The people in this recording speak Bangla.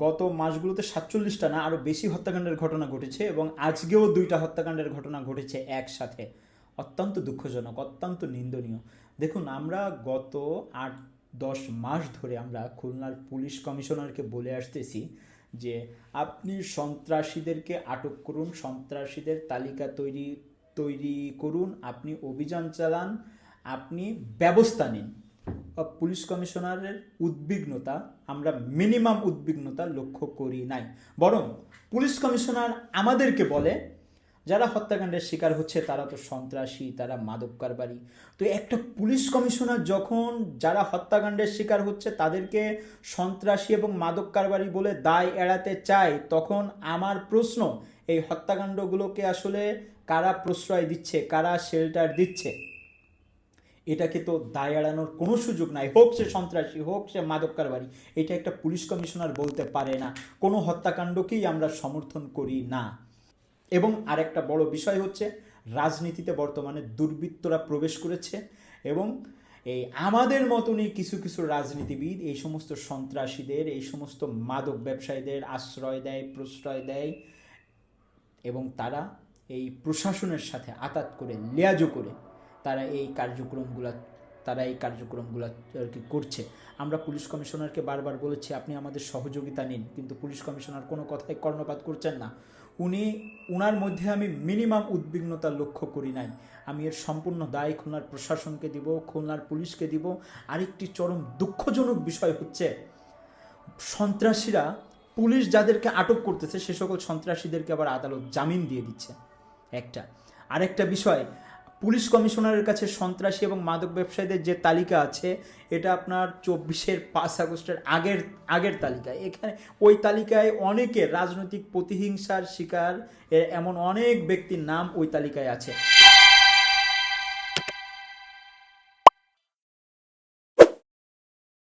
গত মাসগুলোতে সাতচল্লিশটা না আরও বেশি হত্যাকাণ্ডের ঘটনা ঘটেছে এবং আজকেও দুইটা হত্যাকাণ্ডের ঘটনা ঘটেছে একসাথে। অত্যন্ত দুঃখজনক, অত্যন্ত নিন্দনীয়। দেখুন, আমরা গত আট, দশ মাস ধরে আমরা খুলনার পুলিশ কমিশনারকে বলে আসতেছি যে, আপনি সন্ত্রাসীদেরকে আটক করুন, সন্ত্রাসীদের তালিকা তৈরি তৈরি করুন, আপনি অভিযান চালান, আপনি ব্যবস্থা নিন। পুলিশ কমিশনারের উদ্বিগ্নতা আমরা মিনিমাম উদ্বিগ্নতা লক্ষ্য করি নাই। বরং পুলিশ কমিশনার আমাদেরকে বলে, যারা হত্যাকাণ্ডের শিকার হচ্ছে তারা তো সন্ত্রাসী, তারা মাদক কারবারি। তো একটা পুলিশ কমিশনার যখন যারা হত্যাকাণ্ডের শিকার হচ্ছে তাদেরকে সন্ত্রাসী এবং মাদক কারবারি বলে দায় এড়াতে চায়, তখন আমার প্রশ্ন, এই হত্যাকাণ্ডগুলোকে আসলে কারা প্রশ্রয় দিচ্ছে, কারা শেল্টার দিচ্ছে? এটাকে তো দায় এড়ানোর কোনো সুযোগ নাই। হোক সে সন্ত্রাসী, হোক সে মাদক কারবারি, এটা একটা পুলিশ কমিশনার বলতে পারে না। কোনো হত্যাকাণ্ডকেই আমরা সমর্থন করি না। এবং আরেকটা বড় বিষয় হচ্ছে, রাজনীতিতে বর্তমানে দুর্বৃত্তরা প্রবেশ করেছে এবং এই আমাদের মতনই কিছু কিছু রাজনীতিবিদ, এই সমস্ত সন্ত্রাসীদের, এই সমস্ত মাদক ব্যবসায়ীদের আশ্রয় দেয়, প্রশ্রয় দেয় এবং তারা এই প্রশাসনের সাথে আতাত করে, লেয়াজো করে তারা এই কার্যক্রমগুলো, তারা এই কার্যক্রমগুলো আর কি করছে। আমরা পুলিশ কমিশনারকে বারবার বলেছি, আপনি আমাদের সহযোগিতা নিন, কিন্তু পুলিশ কমিশনার কোনো কথাই কর্ণপাত করছেন না। উনি, উনার মধ্যে আমি মিনিমাম উদ্বিগ্নতা লক্ষ্য করি নাই। আমি এর সম্পূর্ণ দায় খুলনার প্রশাসনকে দিব, খুলনার পুলিশকে দিব। আরেকটি চরম দুঃখজনক বিষয় হচ্ছে, সন্ত্রাসীরা পুলিশ যাদেরকে আটক করতেছে, সে সকল সন্ত্রাসীদেরকে আবার আদালত জামিন দিয়ে দিচ্ছে। একটা। আরেকটা বিষয় পুলিশ কমিশনারের কাছে সন্ত্রাসী এবং মাদক ব্যবসায়ীদের যে তালিকা আছে, এটা আপনার চব্বিশের পাঁচ আগস্টের আগের আগের তালিকা। এখানে ওই তালিকায় অনেকে রাজনৈতিক প্রতিহিংসার শিকার এমন অনেক ব্যক্তির নাম ওই তালিকায় আছে।